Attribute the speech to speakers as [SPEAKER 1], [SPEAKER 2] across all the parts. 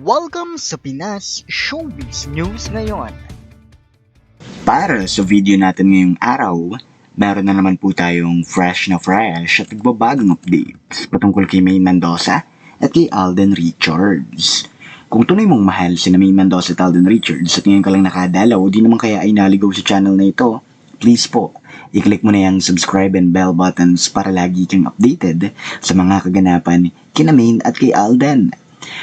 [SPEAKER 1] Welcome sa Pinas Showbiz News ngayon.
[SPEAKER 2] Para sa video natin ngayong araw, meron na naman po tayong fresh na fresh at nagbabagong updates patungkol kay May Mendoza at kay Alden Richards. Kung tunay mong mahal si May Mendoza at Alden Richards at ngayon ka lang nakadalaw, di naman kaya ay naligaw sa channel na ito, please po, i-click mo na yung subscribe and bell buttons para lagi kang updated sa mga kaganapan kina Main at kay Alden.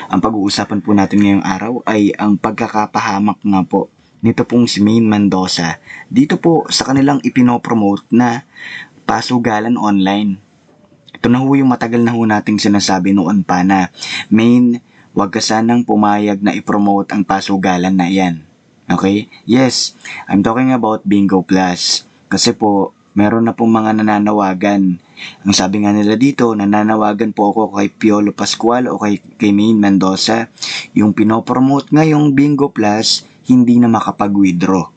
[SPEAKER 2] Ang pag-uusapan po natin ngayong araw ay ang pagkakapahamak nga po nito pong si Main Mendoza dito po sa kanilang ipinopromote na pasugalan online. Ito na ho yung matagal na ho nating sinasabi noon pa na Main, wag ka sanang pumayag na ipromote ang pasugalan na yan. Okay? Yes, I'm talking about Bingo Plus. Kasi po, meron na pong mga nananawagan. Ang sabi nga nila dito, nananawagan po ako kay Piolo Pascual o kay, kay Main Mendoza. Yung pinopromote nga yung Bingo Plus, hindi na makapag-withdraw.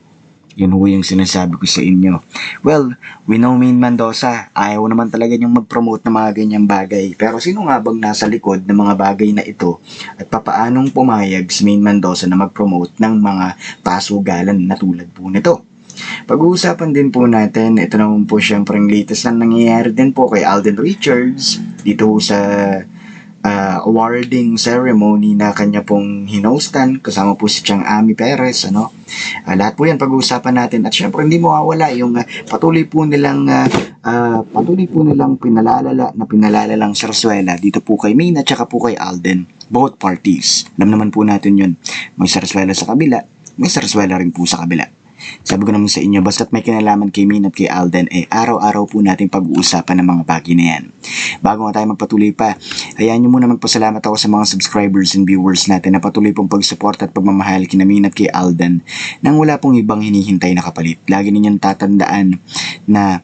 [SPEAKER 2] Yun ho yung sinasabi ko sa inyo. Well, we know Main Mendoza, ayaw naman talaga niyang mag-promote ng mga ganyang bagay. Pero sino nga bang nasa likod ng mga bagay na ito at papaanong pumayag si Main Mendoza na mag-promote ng mga pasugalan na tulad po nito? Pag-uusapan din po natin, ito naman po syempre ang latest na nangyayari din po kay Alden Richards dito sa uh, awarding ceremony na kanya pong hinostan kasama po si Chang Ami Perez ano? Ah, lahat po yan pag-uusapan natin at syempre hindi mawawala yung ah, patuloy po nilang ah, ah, patuloy po nilang pinalalala na pinalalalang sarsuela dito po kay Maine at saka po kay Alden. Both parties. Alam naman po natin yun. May sarsuela sa kabila may sarsuela rin po sa kabila sabi ko naman sa inyo, basta't may kinalaman kay Min at kay Alden, eh araw-araw po nating pag-uusapan ng mga bagay na yan. Bago nga tayo magpatuloy pa, hayaan nyo muna magpasalamat ako sa mga subscribers and viewers natin na patuloy pong pag-support at pagmamahal kina Min at kay Alden nang wala pong ibang hinihintay na kapalit. Lagi ninyong tatandaan na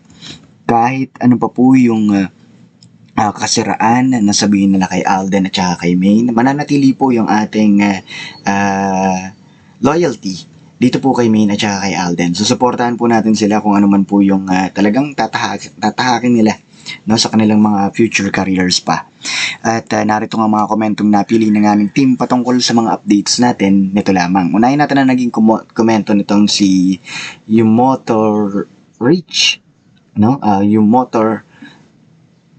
[SPEAKER 2] kahit ano pa po yung uh, uh, kasiraan na sabihin nila kay Alden at saka kay Maine, mananatili po yung ating uh, uh, loyalty dito po kay Maine at saka kay Alden. So, supportahan po natin sila kung ano man po yung uh, talagang tatahak, tatahakin nila no, sa kanilang mga future careers pa. At uh, narito nga mga komentong napili ng aming team patungkol sa mga updates natin nito lamang. Unahin natin na naging komento nitong si yung Motor Rich, no? Uh, yung Motor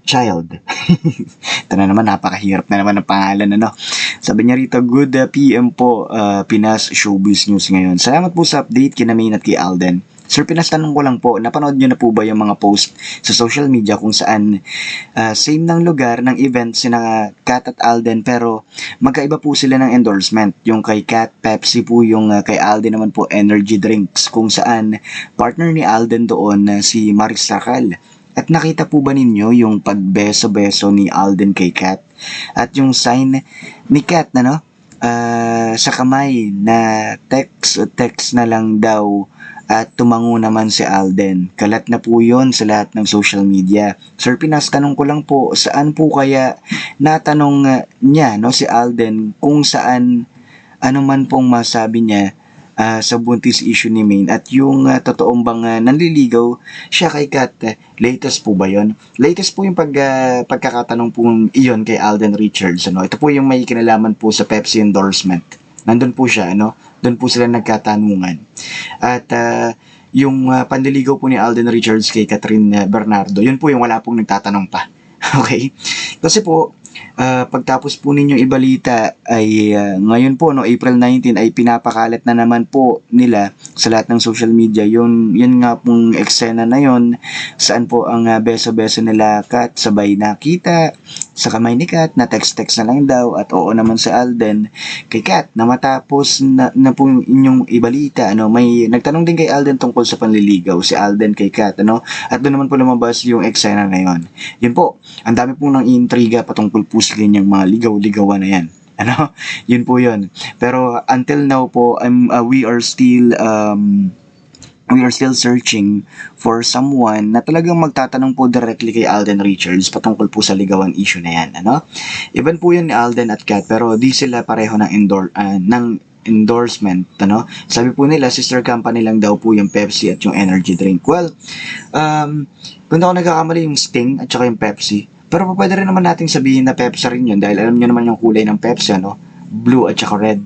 [SPEAKER 2] Child. Ito na naman, napakahirap na naman ang pangalan, ano? Sabi niya rito, good uh, PM po, uh, Pinas Showbiz News ngayon. Salamat po sa update kina Main at kay Alden. Sir, pinastanong ko lang po, napanood niyo na po ba yung mga post sa social media kung saan uh, same ng lugar ng event sina Kat at Alden pero magkaiba po sila ng endorsement. Yung kay Kat, Pepsi po, yung uh, kay Alden naman po energy drinks kung saan partner ni Alden doon uh, si Maris Racal. At nakita po ba ninyo yung pagbeso-beso ni Alden kay Kat? At yung sign ni Kat na no? Uh, sa kamay na text text na lang daw at tumango naman si Alden. Kalat na po yon sa lahat ng social media. Sir Pinas, tanong ko lang po, saan po kaya natanong uh, niya no, si Alden kung saan ano man pong masabi niya uh, sa buntis issue ni Maine at yung uh, totoong bang uh, nanliligaw siya kay Kat. Uh, latest po ba yon? Latest po yung pag, uh, pagkakatanong po iyon kay Alden Richards. Ano? Ito po yung may kinalaman po sa Pepsi endorsement. Nandun po siya, ano? Doon po sila nagkatanungan. At uh, yung uh, panliligaw po ni Alden Richards kay Catherine Bernardo, yun po yung wala pong nagtatanong pa. okay? Kasi po, uh, pagtapos po ninyong ibalita ay uh, ngayon po no April 19 ay pinapakalat na naman po nila sa lahat ng social media. Yun yun nga pong eksena na yon saan po ang uh, beso-beso nila Kat sabay nakita sa kamay ni Kat na text-text na lang daw at oo naman sa Alden kay Kat na matapos na, na po inyong ibalita ano may nagtanong din kay Alden tungkol sa panliligaw si Alden kay Kat ano at doon naman po lumabas yung eksena na yon yun po ang dami po ng intriga patungkol po sa ganyang mga ligaw-ligawan na yan ano yun po yun. Pero until now po I'm, uh, we are still um, we are still searching for someone na talagang magtatanong po directly kay Alden Richards patungkol po sa ligawan issue na yan, ano? Iban po yun ni Alden at Kat, pero di sila pareho ng, endor uh, ng endorsement, ano? Sabi po nila, sister company lang daw po yung Pepsi at yung energy drink. Well, um, kung ako nagkakamali yung Sting at saka yung Pepsi, pero pwede rin naman nating sabihin na Pepsi rin yun dahil alam nyo naman yung kulay ng Pepsi, ano? blue at saka red.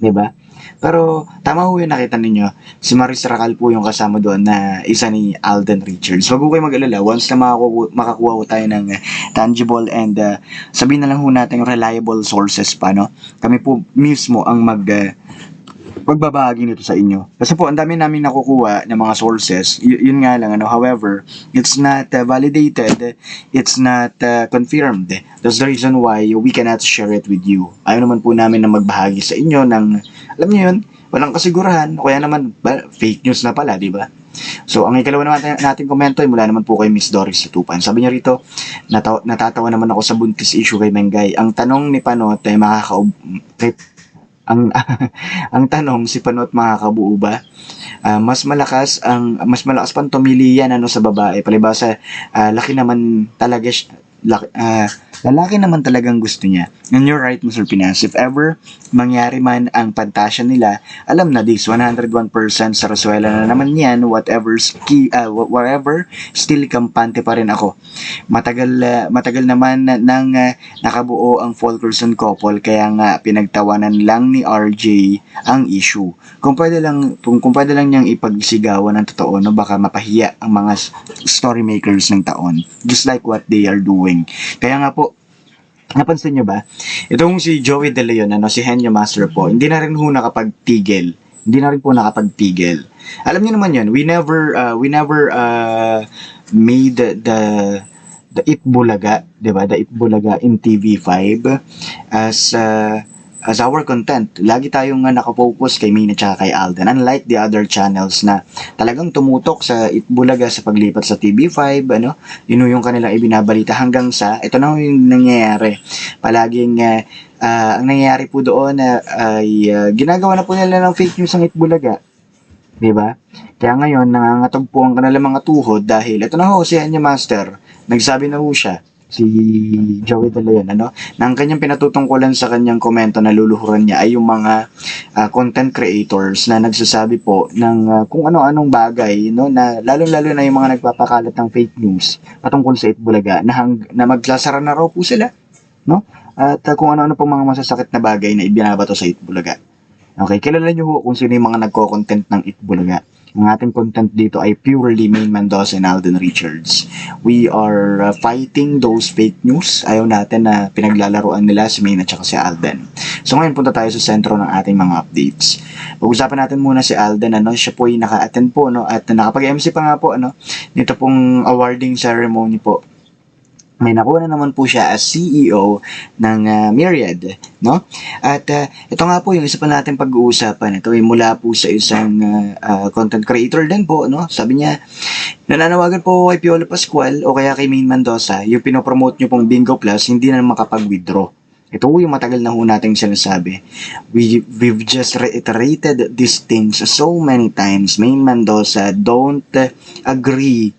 [SPEAKER 2] 'di ba? Pero tama ho yung nakita ninyo, si Maris Racal po yung kasama doon na isa ni Alden Richards. Huwag ho kayo mag-alala, once na makakuha, makakuha ho tayo ng uh, tangible and uh, sabihin na lang ho natin reliable sources pa, no? Kami po mismo ang mag uh, magbabahagi nito sa inyo. Kasi po, ang dami namin nakukuha ng mga sources. Y- yun nga lang, ano, however, it's not uh, validated, it's not uh, confirmed. That's the reason why we cannot share it with you. Ayaw naman po namin na magbahagi sa inyo ng, alam niyo yun, walang kasigurahan, kaya naman, ba, fake news na pala, di ba? So, ang ikalawa naman natin, natin komento ay mula naman po kay Miss Doris Tutupan. Sabi niya rito, nataw- natatawa naman ako sa buntis issue kay Mengay. Ang tanong ni Panot ay makakaub... Kay, ang ang tanong si Panot makakabuo ba? Ah, mas malakas ang mas malakas pang tumili yan ano sa babae. Palibasa ah, laki naman talaga ah, lalaki naman talagang gusto niya. And you're right, Mr. Pinas. If ever mangyari man ang pantasya nila, alam na this, 101% sa Rasuela na naman yan, whatever, ski, ah, wha- whatever, still kampante pa rin ako. Matagal, ah, matagal naman na, nang ah, nakabuo ang Fulkerson couple, kaya nga pinagtawanan lang ni RJ ang issue. Kung pwede lang, kung, kung pwede lang niyang ipagsigawan ng totoo, no, baka mapahiya ang mga story makers ng taon. Just like what they are doing. Kaya nga po, napansin niyo ba? Itong si Joey De Leon, ano, si Henyo Master po, hindi na rin ho nakapagtigil. Hindi na rin po nakapagtigil. Alam niyo naman yun, we never, uh, we never uh, made the, the the Itbulaga, 'di ba? The Itbulaga in TV5 as uh, as our content. Lagi tayong uh, nakafocus kay Mina at kay Alden. Unlike the other channels na talagang tumutok sa Itbulaga sa paglipat sa TV5, ano? Yun yung kanilang ibinabalita hanggang sa ito na yung nangyayari. Palaging uh, uh, ang nangyayari po doon uh, ay uh, ginagawa na po nila ng fake news ang Itbulaga. 'Di ba? Kaya ngayon nangangatog po ang kanilang mga tuhod dahil ito na ho si Anya Master. Nagsabi na ho siya si Joey Leon, ano, na ang kanyang pinatutungkulan sa kanyang komento na luluhuran niya ay yung mga ah, content creators na nagsasabi po ng ah, kung ano-anong bagay, no, na lalong-lalo na yung mga nagpapakalat ng fake news patungkol sa Itbulaga na, hang, na magsasara na raw po sila, no? At ah, kung ano-ano pong mga masasakit na bagay na ibinabato sa Itbulaga. Okay, kilala niyo ho kung sino yung mga nagko-content ng Itbulaga. Ang ating content dito ay purely Main Mendoza and Alden Richards. We are uh, fighting those fake news. Ayaw natin na pinaglalaroan nila si Main at saka si Alden. So ngayon punta tayo sa sentro ng ating mga updates. Pag-usapan natin muna si Alden. Ano, siya po ay naka-attend po no, at nakapag-MC pa nga po ano, nito pong awarding ceremony po may nakuha na naman po siya as CEO ng uh, Myriad, no? At uh, ito nga po yung isa pa natin pag-uusapan. Ito ay mula po sa isang uh, uh, content creator din po, no? Sabi niya, nananawagan po kay Piolo Pascual o kaya kay Main Mendoza, yung pinopromote niyo pong Bingo Plus, hindi na makapag-withdraw. Ito yung matagal na ho nating sinasabi. We, we've just reiterated these things so many times. Main Mendoza, don't agree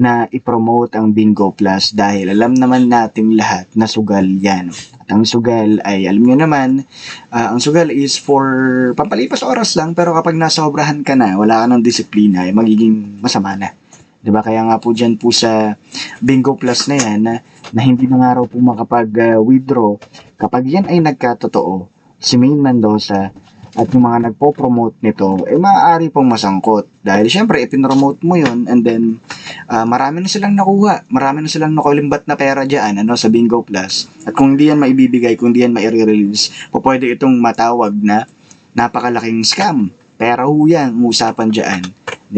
[SPEAKER 2] na ipromote ang Bingo Plus dahil alam naman nating lahat na sugal yan. At ang sugal ay, alam nyo naman, ah, ang sugal is for pampalipas oras lang pero kapag nasobrahan ka na, wala ka ng disiplina, ay magiging masama na. 'Di ba Kaya nga po dyan po sa Bingo Plus na yan, na, na hindi na nga raw po makapag-withdraw, kapag yan ay nagkatotoo, si Main Mendoza at yung mga nagpo-promote nito, eh maaari pong masangkot. Dahil syempre, ipinromote mo yun and then ah, marami na silang nakuha. Marami na silang nakulimbat na pera dyan ano, sa Bingo Plus. At kung hindi yan maibibigay, kung hindi yan maire-release, pwede itong matawag na napakalaking scam. Pera ho yan, usapan dyan.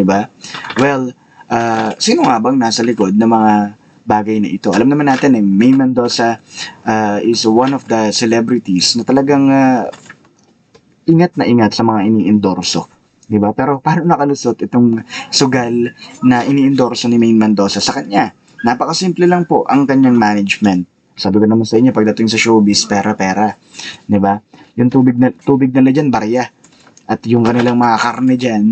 [SPEAKER 2] ba Well, ah, sino nga bang nasa likod ng mga bagay na ito? Alam naman natin eh, May Mendoza ah, is one of the celebrities na talagang ah, ingat na ingat sa mga ini-endorso. 'di ba? Pero paano nakalusot itong sugal na ini-endorso ni Main Mendoza sa kanya? Napakasimple lang po ang kanyang management. Sabi ko naman sa inyo pagdating sa showbiz, pera-pera, 'di ba? Yung tubig na tubig nila diyan barya. At yung kanilang mga karne diyan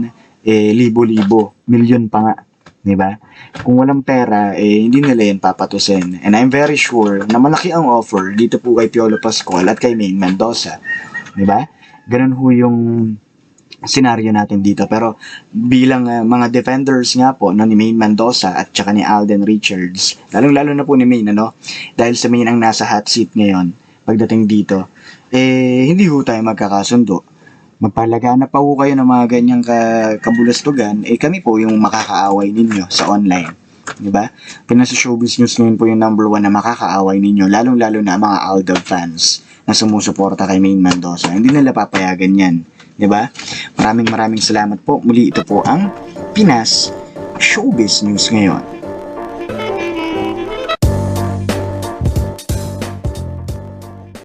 [SPEAKER 2] eh libo-libo, milyon pa nga, 'di ba? Kung walang pera eh hindi nila yan papatusin. And I'm very sure na malaki ang offer dito po kay Piolo Pascual at kay Main Mendoza, 'di ba? Ganun ho yung senaryo natin dito. Pero bilang uh, mga defenders nga po no, ni Main Mendoza at saka ni Alden Richards, lalong-lalo na po ni Main, ano? Dahil sa Main ang nasa hot seat ngayon pagdating dito. eh, hindi ho tayo magkakasundo. Magpalagana pa ho kayo ng mga ganyang ka, kabulastugan, eh kami po yung makakaaway ninyo sa online. Di ba? Pinasa Showbiz News ngayon po yung number one na makakaaway ninyo, lalong-lalo na mga Aldab fans na sumusuporta kay Maine Mendoza. Hindi nila papayagan yan. Ba? Maraming maraming salamat po. Muli ito po ang Pinas Showbiz News ngayon.